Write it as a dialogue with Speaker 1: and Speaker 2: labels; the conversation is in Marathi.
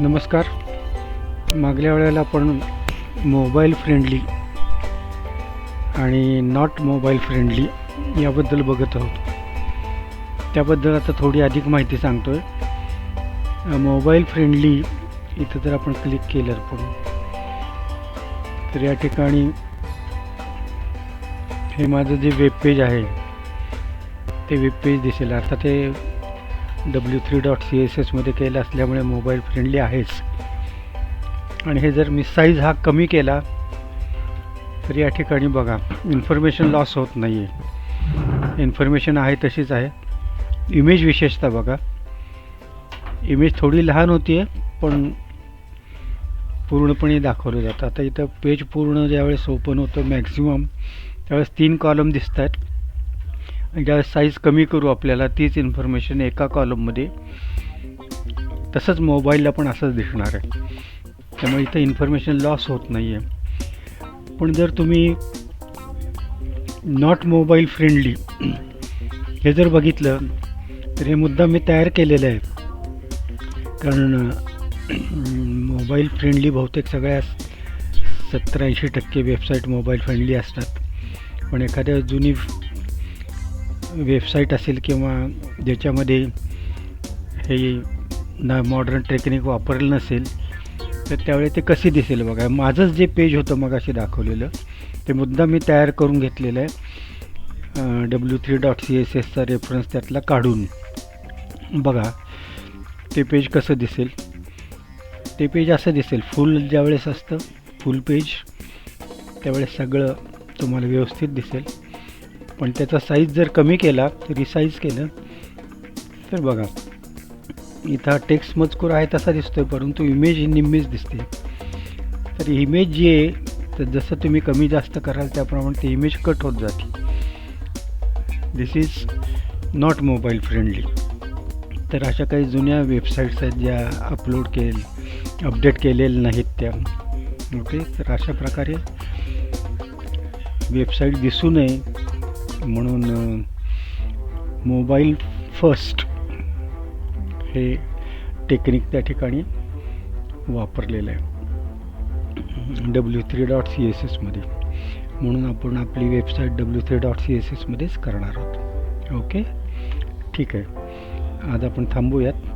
Speaker 1: नमस्कार. मागल्या वेळेला आपण मोबाईल फ्रेंडली आणि नॉट मोबाईल फ्रेंडली याबद्दल बघत आहोत. त्याबद्दल आता थोडी अधिक माहिती सांगतो आहे मोबाईल फ्रेंडली इथं जर आपण क्लिक केलं पण. तर या ठिकाणी हे माझं जे वेब पेज आहे ते वेब पेज दिसेल. अर्थात ते W three dot C S एसमध्ये केलं असल्यामुळे मोबाईल फ्रेंडली आहेच. आणि हे जर मी साईज हा कमी केला तर या ठिकाणी बघा इन्फॉर्मेशन लॉस होत नाही आहे इन्फॉर्मेशन आहे तशीच आहे. इमेज विशेषतः बघा. इमेज थोडी लहान होती आहे पण पूर्णपणे दाखवलं जातं आता इथं पेज पूर्ण ज्यावेळेस ओपन होतं मॅक्झिमम त्यावेळेस तीन कॉलम दिसत आहेत ज्या साईज कमी करू आपल्याला तीच इन्फॉर्मेशन एका कॉलममध्ये तसंच मोबाईलला पण असंच दिसणार आहे. त्यामुळे इथं इन्फॉर्मेशन लॉस होत नाही आहे पण जर तुम्ही नॉट मोबाईल फ्रेंडली हे जर बघितलं तर हे मुद्दा मी तयार केलेलं आहे. कारण मोबाईल फ्रेंडली बहुतेक सगळ्या सत्तर ऐंशी टक्के वेबसाईट मोबाईल फ्रेंडली असतात. पण एखाद्या जुनी वेबसाईट असेल किंवा ज्याच्यामध्ये हे ना मॉडर्न टेक्निक वापरलं नसेल तर त्यावेळी ते कसे दिसेल बघा. माझंच जे पेज होतं मग असे दाखवलेलं ते मुद्दा मी तयार करून घेतलेलं आहे. W three dot C S एसचा reference त्यातला काढून. बघा ते पेज कसं दिसेल? ते पेज असं दिसेल. फुल ज्यावेळेस असतं फुल पेज त्यावेळेस सगळं तुम्हाला व्यवस्थित दिसेल. पण त्याचा साईज जर कमी केला रिसाईज केलं तर बघा. इथं टेक्स्ट मजकूर आहे तसा दिसतोय परंतु इमेज ही निम्मीच दिसते. तर इमेज जी आहे तर जसं तुम्ही कमी जास्त कराल त्याप्रमाणे ती इमेज कट होत जाते. This is not mobile friendly तर अशा काही जुन्या वेबसाईट्स आहेत ज्या अपलोड केल अपडेट केलेल्या नाहीत त्या. ओके तर अशा प्रकारे वेबसाईट दिसू नये म्हणून मोबाईल फर्स्ट हे टेक्निक त्या ठिकाणी वापरलेलं आहे. W three dot C S एसमध्ये म्हणून आपण आपली website W three dot C S एसमध्येच करणार आहोत. ओके? ठीक आहे. आज आपण थांबूयात.